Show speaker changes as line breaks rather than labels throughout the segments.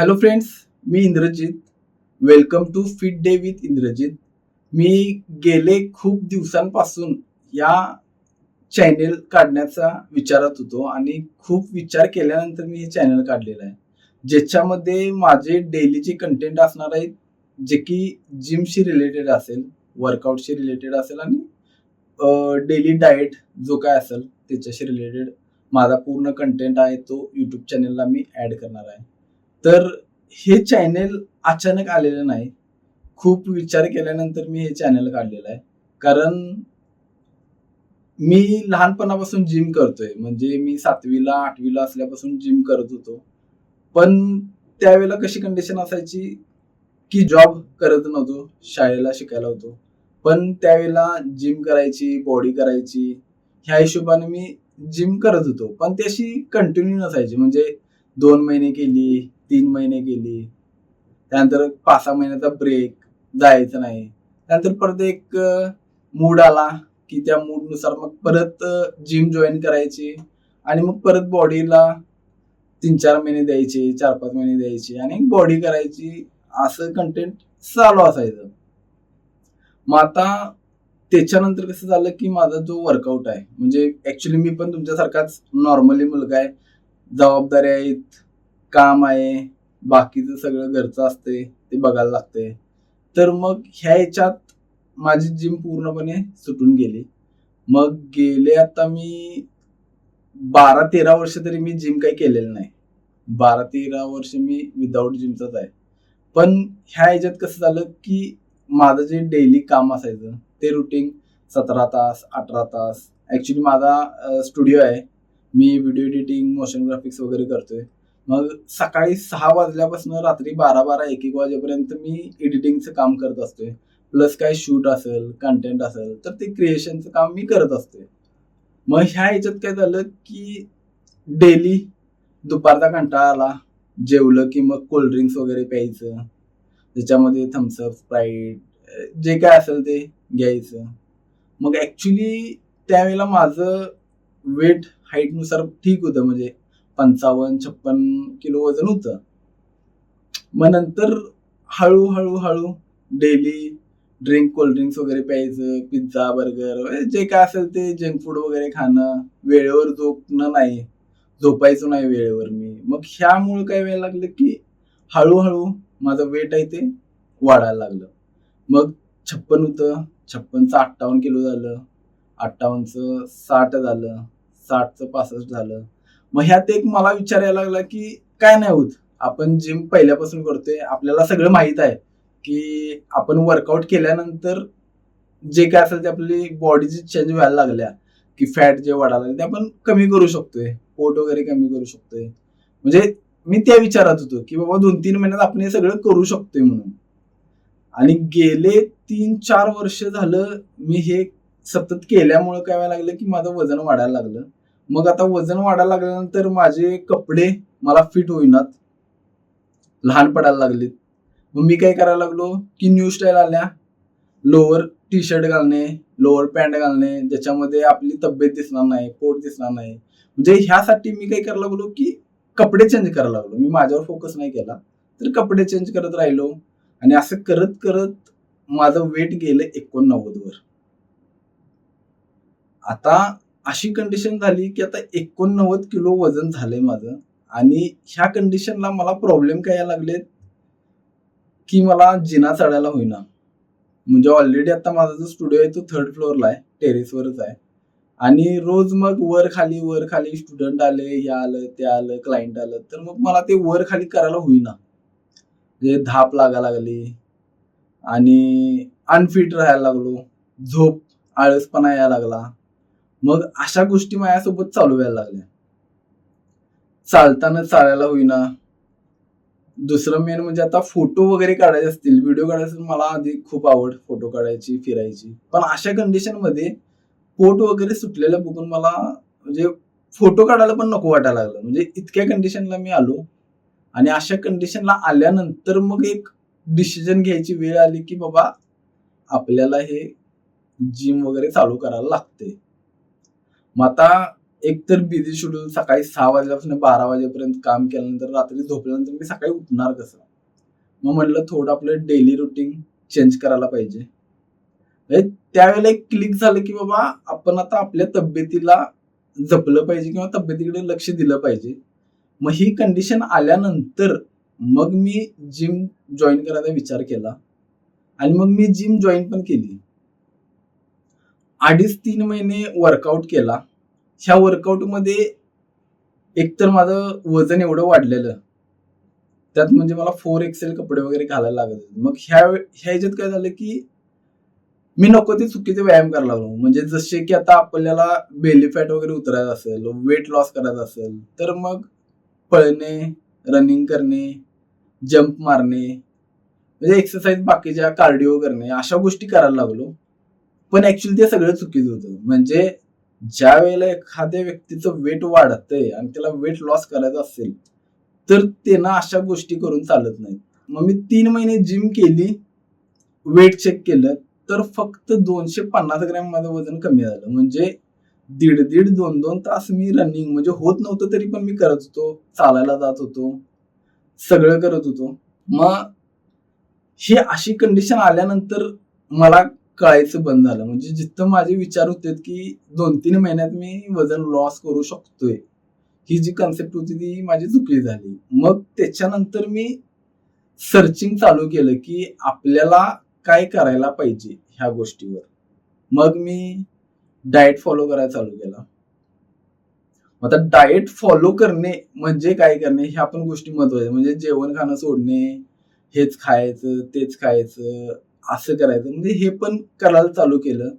Hello friends me Indrajit. Welcome to fit day with Indrajit. मी गेले खूप दिवसांपासून या चॅनेल काढण्याचा विचारात होतो आणि खूप विचार केल्यानंतर मी हे चॅनल काढलेलं आहे. ज्याच्यामध्ये माझे डेलीचे कंटेंट असणार आहेत जे की जिमशी रिलेटेड असेल वर्कआउटशी रिलेटेड असेल आणि डेली डाएट जो काय असेल त्याच्याशी रिलेटेड माझा पूर्ण कंटेंट आहे तो यूट्यूब चॅनलला मी ॲड करणार आहे. तर हे चॅनेल अचानक आलेलं नाही. खूप विचार केल्यानंतर मी हे चॅनेल काढलेलं आहे. कारण मी लहानपणापासून जिम करतोय. म्हणजे मी सातवीला आठवीला असल्यापासून जिम करत होतो. पण त्यावेळेला कशी कंडिशन असायची की जॉब करत नव्हतो शाळेला शिकायला होतो. पण त्यावेळेला जिम करायची बॉडी करायची ह्या हिशोबाने मी जिम करत होतो. पण ती अशी कंटिन्यू नसायची. म्हणजे दोन महिने केली तीन महिने गेले. त्यानंतर पाच सहा महिन्याचा ब्रेक जायचं नाही. त्यानंतर परत एक मूड आला की त्या मूडनुसार मग परत जिम जॉईन करायची आणि मग परत बॉडीला तीन चार महिने द्यायचे चार पाच महिने द्यायचे आणि बॉडी करायची असं कंटेंट चालू असायचं. मग आता त्याच्यानंतर कसं झालं की माझा जो वर्कआउट आहे म्हणजे ऍक्च्युली मी पण तुमच्यासारखाच नॉर्मली मुलगा आहे जबाबदाऱ्या आहेत काम आहे बाकीचं सगळं घरचं असते ते बघायला लागते तर मग ह्या ह्याच्यात माझी जिम पूर्णपणे सुटून गेली. मग गेले आता मी बारा तेरा वर्ष तरी मी जिम काही केलेलं नाही. बारा तेरा वर्ष मी विदाऊट जिमचाच आहे. पण ह्या ह्याच्यात कसं झालं की माझं जे डेली काम असायचं ते रुटीन सतरा तास अठरा तास. ॲक्च्युली माझा स्टुडिओ आहे. मी व्हिडिओ एडिटिंग मोशन ग्राफिक्स वगैरे करतोय. मग सकाळी सहा वाजल्यापासून रात्री बारा बारा एक एक वाजेपर्यंत मी एडिटिंगचं काम करत असतोय. प्लस काय शूट असेल कंटेंट असेल तर ते क्रिएशनचं काम मी करत असतोय. मग ह्या ह्याच्यात काय झालं की डेली दुपारचा कंटाळा आला. जेवलं की मग कोल्ड्रिंक्स वगैरे प्यायचं. त्याच्यामध्ये थम्सअप स्प्राईट जे काय असेल ते घ्यायचं. मग ॲक्च्युली त्यावेळेला माझं वेट हाईटनुसार ठीक होतं. म्हणजे पंचावन्न छप्पन किलो वजन होतं. मग नंतर हळूहळू हळू डेली ड्रिंक कोल्ड्रिंक्स वगैरे प्यायचं पिझ्झा बर्गर जे काय असेल ते जंक फूड वगैरे खाणं वेळेवर झोपणं नाही. झोपायचं नाही वेळेवर मी. मग ह्यामुळे काय वेळ लागलं की हळूहळू माझं वेट आहे ते वाढायला लागलं. मग छप्पन होतं. छप्पनचं अठ्ठावन्न किलो झालं. अठ्ठावन्नचं साठ झालं. साठचं पासष्ट झालं. मग ह्यात एक मला विचार यायला लागला की काय नाही होत. आपण जिम पहिल्यापासून करतोय आपल्याला सगळं माहीत आहे की आपण वर्कआउट केल्यानंतर जे काय असेल ते आपली बॉडीची चेंज व्हायला लागल्या की फॅट जे वाढायला लागले ते आपण कमी करू शकतोय पोट वगैरे कमी करू शकतोय. म्हणजे मी त्या विचारात होतो की बाबा दोन तीन महिन्यात आपण हे सगळं करू शकतोय म्हणून. आणि गेले तीन चार वर्ष झालं मी हे सतत केल्यामुळं काय व्हायला लागलं की माझं वजन वाढायला लागलं. मग आता वजन वाढायला लागल्यानंतर माझे कपडे मला फिट होईनात. लहान पडायला लागलेत. मग मी काय करायला लागलो? की न्यू स्टाईल आल्या. लोअर टी शर्ट घालणे लोअर पॅन्ट घालणे ज्याच्यामध्ये आपली तब्येत दिसणार नाही पोट दिसणार नाही. म्हणजे ह्यासाठी मी काय करायला लागलो की कपडे चेंज करायला लागलो. मी माझ्यावर फोकस नाही केला. तर कपडे चेंज करत राहिलो. आणि असं करत करत माझं वेट गेलं एकोणनव्वद वर आता अशी कंडिशन झाली की आता एकोणनव्वद किलो वजन झालंय माझं. आणि ह्या कंडिशनला मला प्रॉब्लेम काय यायला लागलेत? की मला जिना चढायला होईना. म्हणजे ऑलरेडी आता माझा जो स्टुडिओ आहे तो थर्ड फ्लोअरला आहे टेरेसवरच आहे. आणि रोज मग वर खाली वर खाली स्टुडंट आले हे आलं ते आलं क्लायंट आलं. तर मग मला ते वर खाली करायला होईना. म्हणजे धाप लागायला लागली. आणि अनफिट राहायला लागलो. झोप आळसपणा यायला लागला. मग अशा गोष्टी माझ्यासोबत चालू व्हायला लागल्या. चालताना चालायला होईना. दुसरं मेन म्हणजे आता फोटो वगैरे काढायचे असतील व्हिडिओ काढायचे मला आधी खूप आवड फोटो काढायची फिरायची. पण अशा कंडिशनमध्ये पोट वगैरे सुटलेलं बघून मला म्हणजे फोटो काढायला पण नको वाटायला लागलं. म्हणजे इतक्या कंडिशनला मी आलो. आणि अशा कंडिशनला आल्यानंतर मग एक डिसिजन घ्यायची वेळ आली की बाबा आपल्याला हे जिम वगैरे चालू करायला लागते मग आता एकतर बिझी शेड्यूल सकाळी सहा वाजल्यापासून बारा वाजेपर्यंत काम केल्यानंतर रात्री झोपल्यानंतर मी सकाळी उठणार कसं? मग म्हटलं थोडं आपलं डेली रुटीन चेंज करायला पाहिजे. म्हणजे त्यावेळेला एक क्लिक झालं की बाबा आपण आता आपल्या तब्येतीला जपलं पाहिजे किंवा तब्येतीकडे लक्ष दिलं पाहिजे. मग ही कंडिशन आल्यानंतर मग मी जिम जॉईन करायचा विचार केला. आणि मग मी जिम जॉईन पण केली. अडीच तीन महिने वर्कआउट केला. ह्या वर्कआउटमध्ये एकतर माझं वजन एवढं वाढलेलं. त्यात म्हणजे मला फोर एक्सेल कपडे वगैरे घालायला लागत होते. मग ह्या ह्या ह्याच्यात काय झालं की मी नको ते चुकीचे व्यायाम करायला लागलो. म्हणजे जसे की आता आपल्याला बेली फॅट वगैरे उतरायचं असेल वेट लॉस करायचं असेल तर मग पळणे रनिंग करणे जंप मारणे म्हणजे एक्सरसाइज बाकीच्या कार्डिओ करणे अशा गोष्टी करायला लागलो. पण ऍक्च्युली ते सगळं चुकीचं होतं. म्हणजे ज्या वेळेला एखाद्या व्यक्तीचं वेट वाढतंय आणि त्याला वेट लॉस करायचं असेल तर त्यांना अशा गोष्टी करून चालत नाहीत. मग मी तीन महिने जिम केली वेट चेक केलं तर फक्त दोनशे पन्नास ग्रॅम माझं वजन कमी झालं. म्हणजे दीड दीड दोन दोन तास मी रनिंग म्हणजे होत नव्हतं तरी पण मी करत होतो चालायला जात होतो सगळं करत होतो. मग ही अशी कंडिशन आल्यानंतर मला कळायचं बंद झालं. म्हणजे जिथं माझे विचार होते की दोन तीन महिन्यात मी वजन लॉस करू शकतोय. ही जी कन्सेप्ट होती ती माझी चुकली झाली. मग त्याच्यानंतर मी सर्चिंग चालू केलं की आपल्याला काय करायला पाहिजे ह्या गोष्टीवर. मग मी डाएट फॉलो करायला चालू केला. आता डाएट फॉलो करणे म्हणजे काय करणे ह्या पण गोष्टी महत्त्वाच्या म्हणजे जेवण खाणं सोडणे हेच खायचं तेच खायचं असं करायचं. म्हणजे हे पण करायला चालू केलं.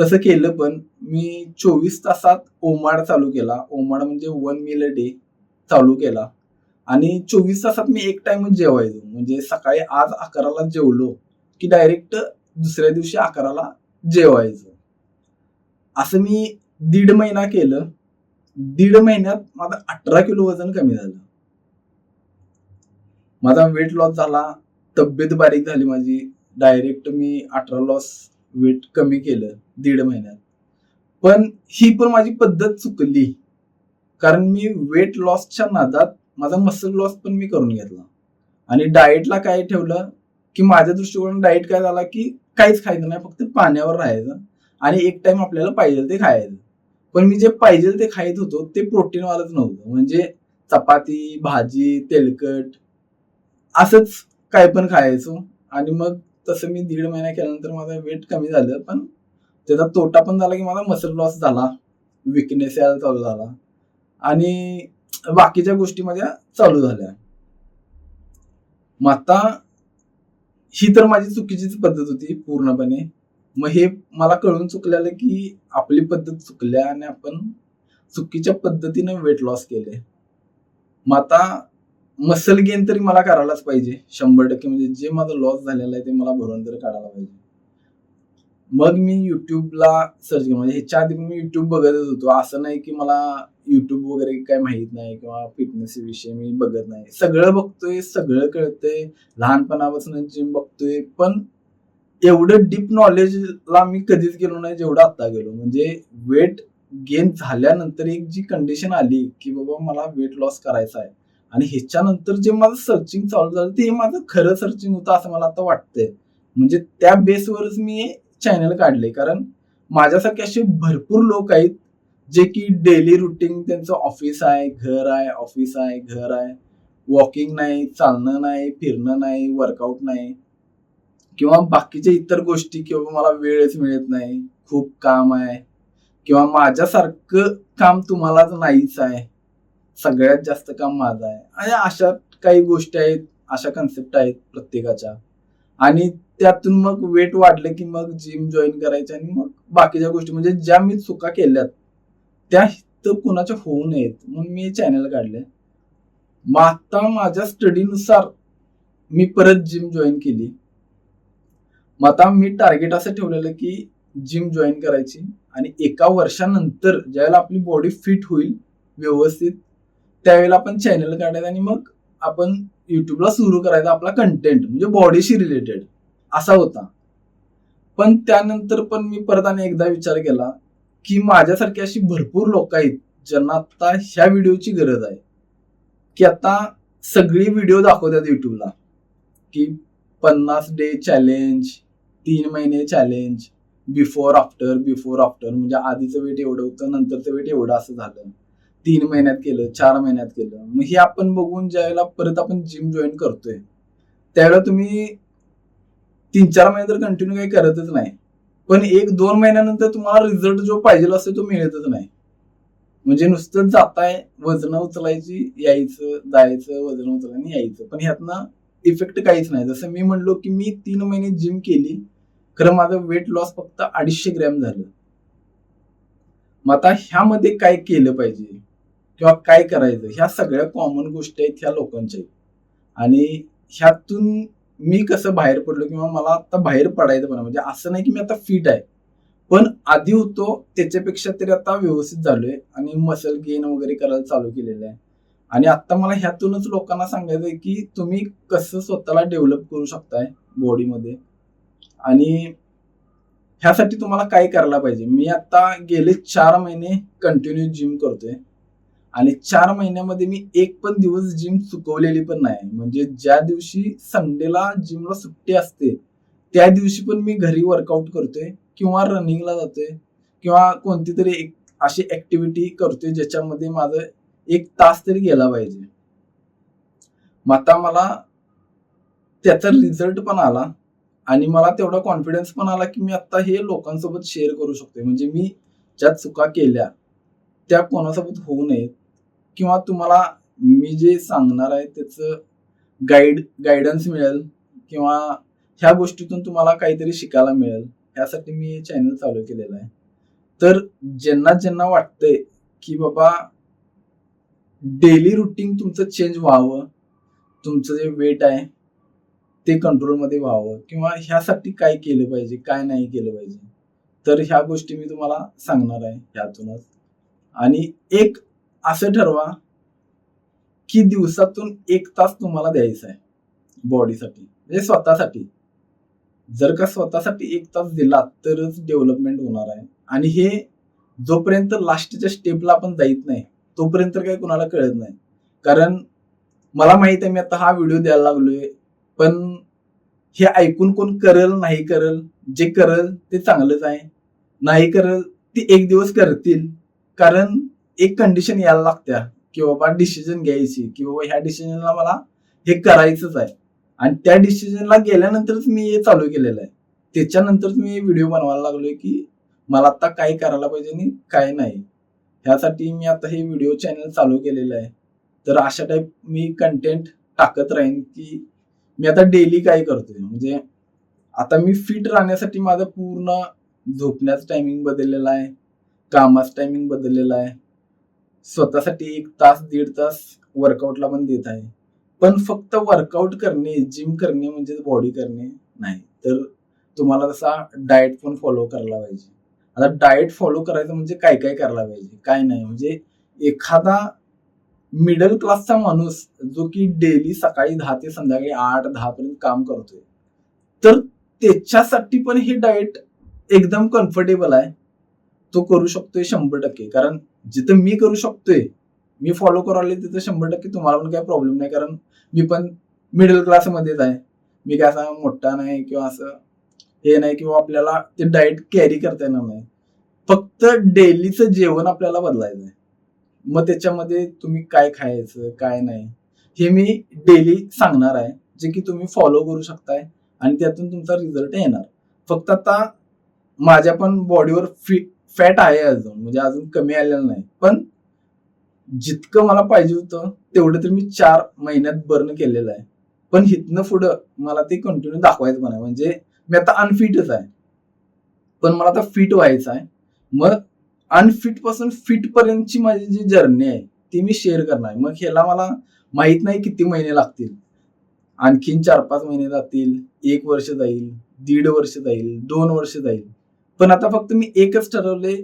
तसं केलं पण मी चोवीस तासात ओमाड चालू केला. ओमाड म्हणजे वन मिल अ डे चालू केला. आणि चोवीस तासात मी एक टाइमच जेवायचो. म्हणजे सकाळी आज अकराला जेवलो की डायरेक्ट दुसऱ्या दिवशी अकराला जेवायचं. असं मी दीड महिना केलं. दीड महिन्यात माझं अठरा किलो वजन कमी झालं. माझा वेट लॉस झाला. तब्येत बारीक झाली माझी. डायरेक्ट मी अठरा लॉस वेट कमी केलं दीड महिन्यात. पण ही पण माझी पद्धत चुकली. कारण मी वेट लॉसच्या नादात माझा मसल लॉस पण मी करून घेतला. आणि डाएटला काय ठेवलं? की माझ्या दृष्टिकोनात डाएट काय झाला? की काहीच खायचं नाही फक्त पाण्यावर राहायचं. आणि एक टाइम आपल्याला पाहिजे ते खायचं. पण मी जे पाहिजे ते खायत होतो ते प्रोटीनवालंच नव्हतं. म्हणजे चपाती भाजी तेलकट असंच काय पण खायचो. आणि मग तसं मी दीड महिना केल्यानंतर माझं वेट कमी झालं पण त्याचा तोटा पण झाला की माझा मसल लॉस झाला. विकनेस यायला चालू झाला. आणि बाकीच्या गोष्टी माझ्या चालू झाल्या. मग आता ही तर माझी चुकीचीच पद्धत होती पूर्णपणे. मग हे मला कळून चुकलेलं की आपली पद्धत चुकल्या आणि आपण चुकीच्या पद्धतीनं वेट लॉस केले मग आता मसल गेन तरी मला करायलाच पाहिजे. शंभर टक्के म्हणजे जे माझं लॉस झालेलं आहे ते मला भरून तरी काढायला पाहिजे. मग मी युट्यूबला सर्च केलं. म्हणजे ह्याच्या आधी मी युट्यूब बघतच होतो. असं नाही की मला युट्यूब वगैरे काय माहीत नाही किंवा फिटनेस विषयी मी बघत नाही. सगळं बघतोय सगळं कळतंय. लहानपणापासून जिम बघतोय. पण एवढं डीप नॉलेजला मी कधीच गेलो नाही जेवढं आता गेलो. म्हणजे वेट गेन झाल्यानंतर एक जी कंडिशन आली की बाबा मला वेट लॉस करायचा आहे. आणि ह्याच्यानंतर जे माझं सर्चिंग चालू झालं ते माझं खरं सर्चिंग होतं असं मला आता वाटतंय. म्हणजे त्या बेसवरच मी चॅनल काढले कारण माझ्यासारखे असे भरपूर लोक आहेत जे की डेली रुटीन त्यांचं ऑफिस आहे घर आहे ऑफिस आहे घर आहे. वॉकिंग नाही चालणं नाही फिरणं नाही वर्कआउट नाही. किंवा बाकीच्या इतर गोष्टी किंवा मला वेळच मिळत नाही. खूप काम आहे. किंवा माझ्यासारखं काम तुम्हाला नाहीच आहे. सगळ्यात जास्त काम माझं आहे. आणि अशा काही गोष्टी आहेत अशा कन्सेप्ट आहेत प्रत्येकाच्या. आणि त्यातून मग वेट वाढलं की मग जिम जॉईन करायचं आणि मग बाकीच्या गोष्टी म्हणजे ज्या मी चुका केल्यात त्या तर कुणाच्या होऊ नयेत. म्हणून मी चॅनल काढले मग आता माझ्या स्टडीनुसार मी परत जिम जॉईन केली. मग आता मी टार्गेट असं ठेवलेलं की जिम जॉईन करायची. आणि एका वर्षानंतर ज्यावेळेला आपली बॉडी फिट होईल व्यवस्थित त्यावेळेला आपण चॅनल काढायचं आणि मग आपण युट्यूबला सुरू करायचा आपला कंटेंट म्हणजे बॉडीशी रिलेटेड असा होता. पण त्यानंतर पण मी परत आणि एकदा विचार केला की माझ्यासारखी अशी भरपूर लोक आहेत ज्यांना आता ह्या व्हिडिओची गरज आहे. की आता सगळी व्हिडिओ दाखवतात युट्यूबला की पन्नास डे चॅलेंज तीन महिने challenge before after before after म्हणजे आधीचं वेट एवढं होतं नंतरचं वेट एवढं असं झालं. तीन महिन्यात केलं चार महिन्यात केलं. मग हे आपण बघून ज्यावेळेला परत आपण जिम जॉईन करतोय त्यावेळेला तुम्ही तीन चार महिने तर कंटिन्यू काही करतच नाही. पण एक दोन महिन्यानंतर तुम्हाला रिझल्ट जो पाहिजे असतो तो मिळतच नाही. म्हणजे नुसतं जाताय वजन उचलायची यायचं जायचं वजन उचलायचं यायचं. पण ह्यातनं इफेक्ट काहीच नाही. जसं मी म्हणलो की मी तीन महिने जिम केली खरं माझं वेट लॉस फक्त अडीचशे ग्रॅम झालं. मग आता ह्यामध्ये काय केलं पाहिजे? किंवा काय करायचं ह्या सगळ्या कॉमन गोष्टी आहेत ह्या लोकांच्या. आणि ह्यातून मी कसं बाहेर पडलो किंवा मला आता बाहेर पडायचं पण म्हणजे असं नाही की मी आता फिट आहे. पण आधी होतो त्याच्यापेक्षा तरी आता व्यवस्थित झालोय आणि मसल गेन वगैरे करायला चालू केलेलं आहे. आणि आता मला ह्यातूनच लोकांना सांगायचं आहे की तुम्ही कसं स्वतःला डेव्हलप करू शकताय बॉडीमध्ये आणि ह्यासाठी तुम्हाला काय करायला पाहिजे? मी आता गेले चार महिने कंटिन्यू जिम करतोय. आणि चार महिन्यामध्ये मी एक पण दिवस जिम चुकवलेली पण नाही. म्हणजे ज्या दिवशी संडेला जिमला सुट्टी असते त्या दिवशी पण मी घरी वर्कआउट करतोय किंवा रनिंगला जातोय किंवा कोणती तरी एक अशी ऍक्टिव्हिटी करतोय ज्याच्यामध्ये माझं एक तास तरी गेला पाहिजे. मग आता मला त्याचा रिझल्ट पण आला आणि मला तेवढा कॉन्फिडन्स पण आला की मी आता हे लोकांसोबत शेअर करू शकतोय. म्हणजे मी ज्या चुका केल्या त्या कोणासोबत होऊ नयेत. किंवा तुम्हाला मी जे सांगणार आहे त्याचं गाईड गायडन्स मिळेल किंवा ह्या गोष्टीतून तुम्हाला काहीतरी शिकायला मिळेल यासाठी मी हे चॅनल चालू केलेलं आहे. तर ज्यांना ज्यांना वाटतंय की बाबा डेली रुटीन तुमचं चेंज व्हावं तुमचं जे वेट आहे ते कंट्रोलमध्ये व्हावं किंवा ह्यासाठी काय केलं पाहिजे काय नाही केलं पाहिजे तर ह्या गोष्टी मी तुम्हाला सांगणार आहे ह्यातूनच. आणि एक असं ठरवा की दिवसातून एक तास तुम्हाला द्यायचा आहे बॉडीसाठी म्हणजे स्वतःसाठी. जर का स्वतःसाठी एक तास दिला तरच डेव्हलपमेंट होणार आहे आणि हे जोपर्यंत लास्टच्या स्टेपला आपण जाईत नाही तोपर्यंत काही कुणाला कळत नाही. कारण मला माहीत आहे मी आता हा व्हिडिओ द्यायला लागलोय पण हे ऐकून कोण करल नाही करल जे करल ते चांगलंच आहे. नाही करल ते एक दिवस करतील. कारण एक कंडिशन यायला लागत्या की बाबा डिसिजन घ्यायची की बाबा ह्या डिसिजनला मला हे करायचंच आहे. आणि त्या डिसिजनला गेल्यानंतरच मी हे चालू केलेलं आहे. त्याच्यानंतरच मी व्हिडिओ बनवायला लागलोय की मला आता काय करायला पाहिजे आणि काय नाही. ह्यासाठी मी आता हे व्हिडिओ चॅनल चालू केलेलं आहे. तर अशा टाईप मी कंटेंट टाकत राहीन की मी आता डेली काय करतोय. म्हणजे आता मी फिट राहण्यासाठी माझं पूर्ण झोपण्याचं टायमिंग बदललेलं आहे. कामाचं टायमिंग बदललेलं आहे. स्वतःसाठी एक तास दीड तास वर्कआउटला पण देत आहे. पण फक्त वर्कआउट करणे जिम करणे म्हणजे बॉडी करणे नाही. तर तुम्हाला तसा डाएट पण फॉलो करायला पाहिजे. आता डाएट फॉलो करायचं म्हणजे काय काय करायला पाहिजे? काय नाही. म्हणजे एखादा मिडल क्लासचा माणूस जो की डेली सकाळी दहा ते संध्याकाळी आठ दहा पर्यंत काम करतोय. तर त्याच्यासाठी पण हे डाएट एकदम कम्फर्टेबल आहे. तो करू शकतोय शंभर टक्के. कारण जिथं मी करू शकतोय मी फॉलो करायला तिथं शंभर टक्के तुम्हाला पण काही प्रॉब्लेम नाही. कारण मी पण मिडल क्लासमध्येच आहे. मी काय असा मोठा नाही किंवा असं हे नाही किंवा आपल्याला ते डाएट कॅरी करता येणार नाही. फक्त डेलीचं जेवण आपल्याला बदलायचं आहे. मग त्याच्यामध्ये तुम्ही काय खायचं काय नाही हे मी डेली सांगणार आहे. जे की तुम्ही फॉलो करू शकताय आणि त्यातून तुमचा रिझल्ट येणार. फक्त आता माझ्या पण बॉडीवर फिट फॅट आहे अजून म्हणजे अजून कमी आलेलं नाही. पण जितकं मला पाहिजे होतं तेवढं तर मी चार महिन्यात बर्न केलेलं आहे. पण हिथनं पुढं मला ते कंटिन्यू दाखवायचं पण आहे म्हणजे मी आता अनफिटच आहे. पण मला आता फिट व्हायचं आहे. मग अनफिटपासून फिट पर्यंतची माझी जी जर्नी आहे ती मी शेअर करणार मग ह्याला मला माहीत नाही किती महिने लागतील. आणखीन चार पाच महिने जातील एक वर्ष जाईल दीड वर्ष जाईल दोन वर्ष जाईल. पण आता फक्त मी एकच ठरवले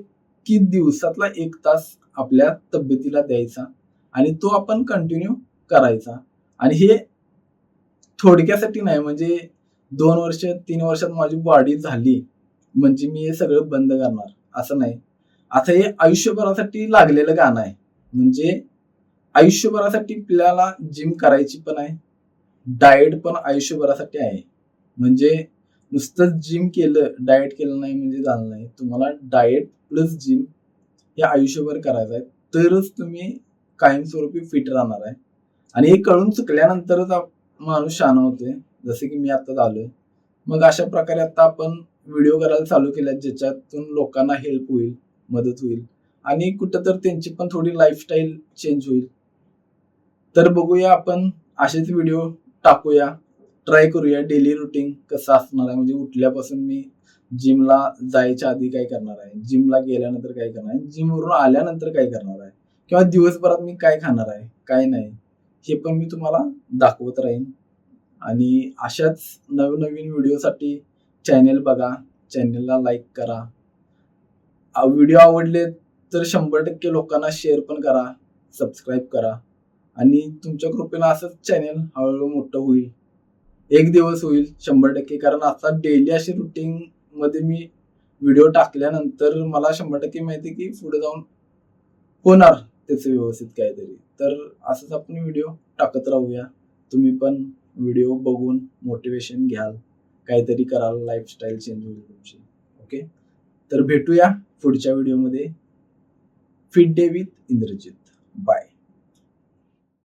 की दिवसातला एक तास आपल्या तब्येतीला द्यायचा आणि तो आपण कंटिन्यू करायचा. आणि हे थोडक्यासाठी नाही म्हणजे दोन वर्ष तीन वर्षात माझी बॉडी झाली म्हणजे मी हे सगळं बंद करणार असं नाही. आता हे आयुष्यभरासाठी लागलेलं गाणं आहे. म्हणजे आयुष्यभरासाठी आपल्याला जिम करायची पण आहे डाएट पण आयुष्यभरासाठी आहे. म्हणजे नुसतं जिम केलं डाएट केलं नाही म्हणजे झालं नाही. तुम्हाला डाएट प्लस जिम हे आयुष्यभर करायचं आहे. तरच तुम्ही कायमस्वरूपी फिट राहणार आहे. आणि हे कळून चुकल्यानंतरच माणूस शहाणा होतोय. जसे की मी आता झालोय मग अशा प्रकारे आता आपण व्हिडिओ करायला चालू केल्या ज्याच्यातून लोकांना हेल्प होईल मदत होईल. आणि कुठं तर त्यांची पण थोडी लाईफस्टाईल चेंज होईल. तर बघूया आपण असेच व्हिडिओ टाकूया. ट्राय करूया डेली रुटीन कसं असणार आहे? म्हणजे उठल्यापासून मी जिमला जायच्या आधी काय करणार आहे? जिमला गेल्यानंतर काय करणार आहे? जिमवरून आल्यानंतर काय करणार आहे? किंवा दिवसभरात मी काय खाणार आहे? काय नाही? हे पण मी तुम्हाला दाखवत राहीन. आणि अशाच नवनवीन व्हिडिओसाठी चॅनेल बघा. चॅनेलला लाईक करा. व्हिडिओ आवडले तर शंभर टक्के लोकांना शेअर पण करा. सबस्क्राईब करा. आणि तुमच्या कृपेला असंच चॅनेल हळूहळू मोठं होईल. एक दिवस होईल शंभर टक्के. कारण आता डेली अशी रुटीन मध्ये मी व्हिडिओ टाकल्यानंतर मला शंभर टक्के माहिती आहे की पुढे जाऊन होणार त्याचं व्यवस्थित काहीतरी. तर असंच आपण व्हिडिओ टाकत राहूया. तुम्ही पण व्हिडिओ बघून मोटिवेशन घ्याल. काहीतरी कराल लाईफस्टाईल चेंज होईल तुमची. ओके तर भेटूया पुढच्या व्हिडिओमध्ये fit day with Indrajit. Bye